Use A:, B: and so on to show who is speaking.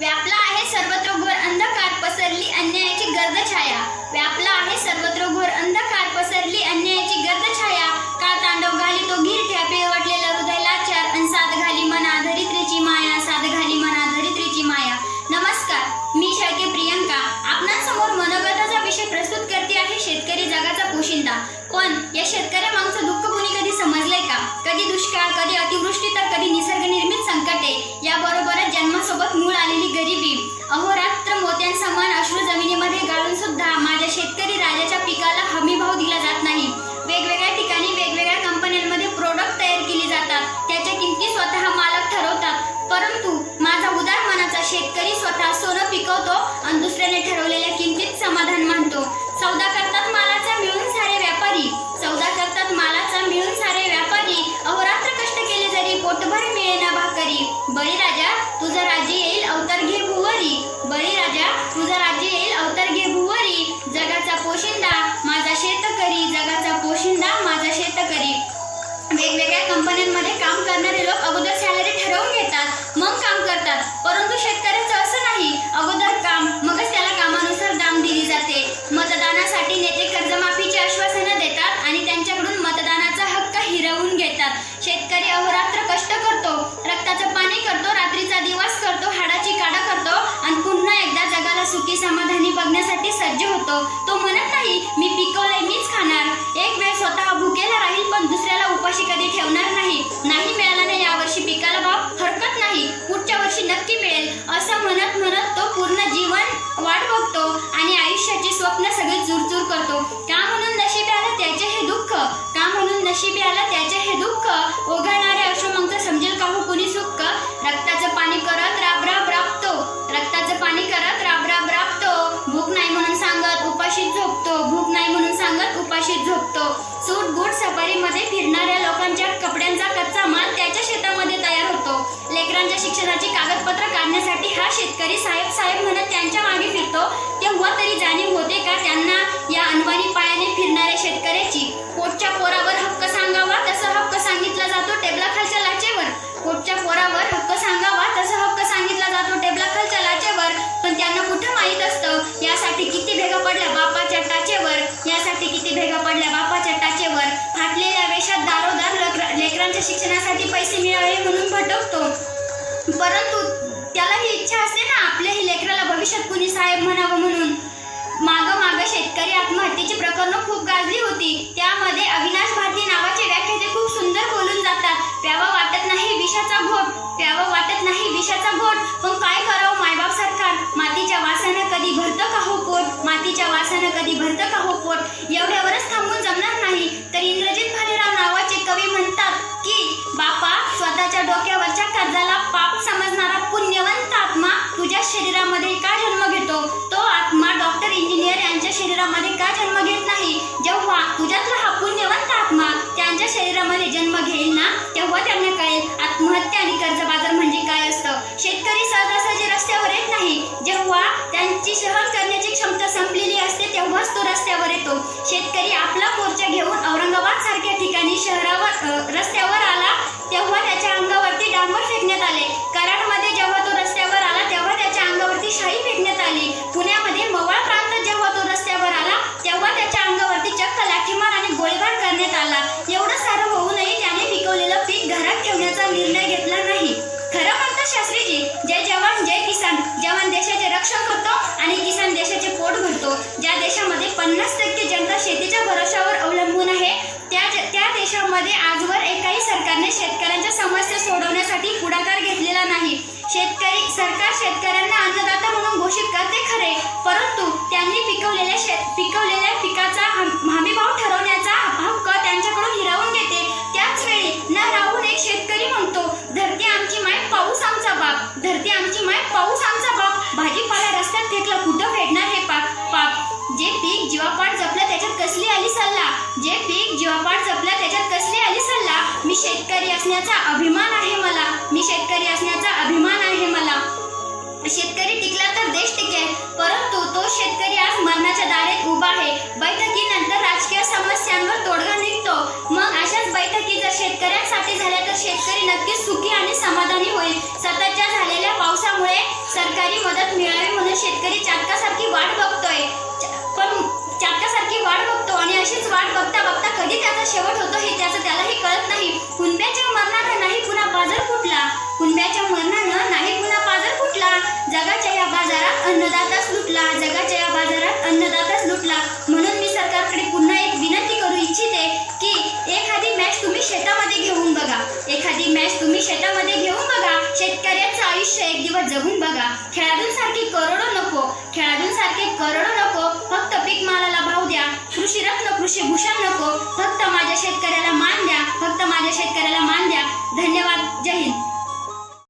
A: व्यापला आहे सर्वत्र घोर अंधकार पसरली अन्यायाची गर्द छाया. व्यापला आहे सर्वत्र घोर अंधकार पसरली अन्यायाची गर्द छाया. का तांडव घाली तो घिरट्या पिळवटलेलं हृदय लाचार अन साध घाली मना धरित्रीची माया साध घाली मना धरित्रीची माया. नमस्कार मी शाके प्रियंका. आपणासमोर मनोगताचा विषय प्रस्तुत करते आहे शेतकरी जगाचा पोशिंदा. पण या शेतकऱ्या मागचं दुःख कोणी कधी समजलंय का? कधी दुष्काळ कधी अतिवृष्टी तर कधी शेतकरी स्वतः सोनं पिकवतो आणि दुसऱ्याने ठरवलेल्या किमतीत समाधान मानतो. बघण्यासाठी सज्ज होतो. तो म्हणत नाही मी पिकवलंय मीच खाणार. एक वेळ स्वतः भुकेला राहील पण दुसऱ्याला उपाशी कधी ठेवणार नाही. नाही मिळाला नाही यावर्षी पिकाला भाव हरकत नाही. पुढच्या वर्षी नक्की मिळेल. असं म्हणत म्हणत तो पूर्ण जीवन वाट बघतो आणि आयुष्याची स्वप्न सगळी चूरचूर करतो. का म्हणून नशिबी आलं त्याचे हे दुःख? का म्हणून नशिबी आलं त्याचे हे दुःख? सांगत झोपतो. सूट बूट सफारीमध्ये फिरणाऱ्या लोकांच्या कपड्यांचा कच्चा माल त्याच्या शेतामध्ये तयार होतो. लेकरांच्या शिक्षणाची कागदपत्र काढण्यासाठी हा शेतकरी साहेब साहेब म्हणत त्यांच्या मागे फिरतो. तेव्हा तरी जाणीव होते का त्यांना या अनवाणी पायाने फिरणाऱ्या शेतकऱ्याची? पोटच्या पोरावर हक्क सांगावा तसा हक्क सांगितला जातो टेबलाखालच्या लाचेवर. पोटच्या पोरावर हक्क सांगावा तसा हक्क सांगितला जातो टेबलाखालच्या लाचेवर. पण त्यांना कुठं माहीत असतं? यासाठी किती भेगा पडल्या? बापाच्या टाचेवर यासाठी किती भेगा पडल्या बापाच्या टाचेवर फाटलेल्या वेशात दारोदार लेकरांच्या शिक्षणासाठी पैसे मिळावे म्हणून भटकतो. परंतु त्याला ही इच्छा असते ना आपल्याही लेकराला भविष्यात कुणी साहेब म्हणावं म्हणून. माग माग शेतकरी आत्महत्येची प्रकरणं खूप गाजली होती. त्यामध्ये अविनाश भारती नावाचे व्याख्याते खूप सुंदर बोलून जातात. प्यावा वाटत नाही विषाचा घोट. प्यावं वाटत नाही विषाचा घोट. पण काय करावं मायबाप सरकार? मातीच्या वासानं कधी भरतं का हो पोट? मातीच्या वासानं कधी भरतं का हो पोट? शरीरामध्ये का जन्म घेत नाही? जेव्हा तुझ्यातला हा पुण्यवंत आत्मा त्यांच्या शरीरामध्ये जन्म घेईल ना तेव्हा त्यांना कळेल. आत्महत्या आणि कर्ज बाजार म्हणजे काय असतं? शेतकरी सहजासहजी रस्त्यावर येत नाही. जेव्हा त्यांची सहन करण्याची क्षमता संपलेली असते तेव्हाच तो रस्त्यावर येतो. शेतकरी आपला मोर्चा घेऊन औरंगाबाद सारख्या ठिकाणी शहरावर रस्त्यावर आला तेव्हा त्याच्या अंगावरती डांबर फेकण्यात आले. कराडमध्ये देशामध्ये आजवर एकाही सरकारने शेतकऱ्यांच्या समस्या सोडवण्यासाठी पुढाकार घेतलेला नाही. शेतकरी सरकार शेतकऱ्यांना अन्नदाता म्हणून घोषित करते खरे परंतु त्यांनी पिकवलेल्या शेत पिकवलेल्या पिकाचा हम- हमीभाव ठरवण्याचा हक्क त्यांच्याकडून हिरावून घेते. त्याच वेळी न राहून एक शेतकरी म्हणतो धरती आमची माय पाऊस आमचा बाप धरती आमची माय पाऊस आमचा बाप. शेतकरी असण्याचा अभिमान आहे मला. मी शेतकरी असण्याचा अभिमान आहे मला. शेतकरी टिकला तर देश टिकेल परंतु तो शेतकरी आज मरणाच्या दारेत उभा आहे. बैठकीनंतर राजकीय समस्यांवर तोडगा निघतो. मग अशाच बैठकी जर शेतकऱ्यांसाठी झाल्या तर शेतकरी नक्कीच सुखी आणि समाधानी होईल. सततच्या झालेल्या पावसामुळे सरकारी मदत मिळावी म्हणून शेतकरी चातकासारखी वाट बघतोय. च- पण वाट बघतो आणि अशीच वाट बघता बघता कधी त्याचा शेवट होतो हे त्याचं त्यालाही कळत नाही. कुणब्याच्या मरणानं नाही पुन्हा बाजार फुटला. कुणब्याच्या मरणानं नाही पुन्हा बाजार फुटला. जगाच्या या बाजारात अन्नदाताच लुटला. जगाच्या या बाजारात अन्नदाताच लुटला. म्हणून मी सरकारकडे पुन्हा एक विनंती करू इच्छिते की एखादी मॅच तुम्ही शेतामध्ये घेऊन बघा. एखादी मॅच तुम्ही शेतामध्ये घेऊन बघा. शेतकऱ्याचं आयुष्य एक दिवस जगून बघा. खेळाडूंसारखे करोडो नको. खेळाडूंसारखे करोडो भूषण नको. फक्त माझ्या शेतकऱ्याला मान द्या. फक्त माझ्या शेतकऱ्याला मान द्या. धन्यवाद.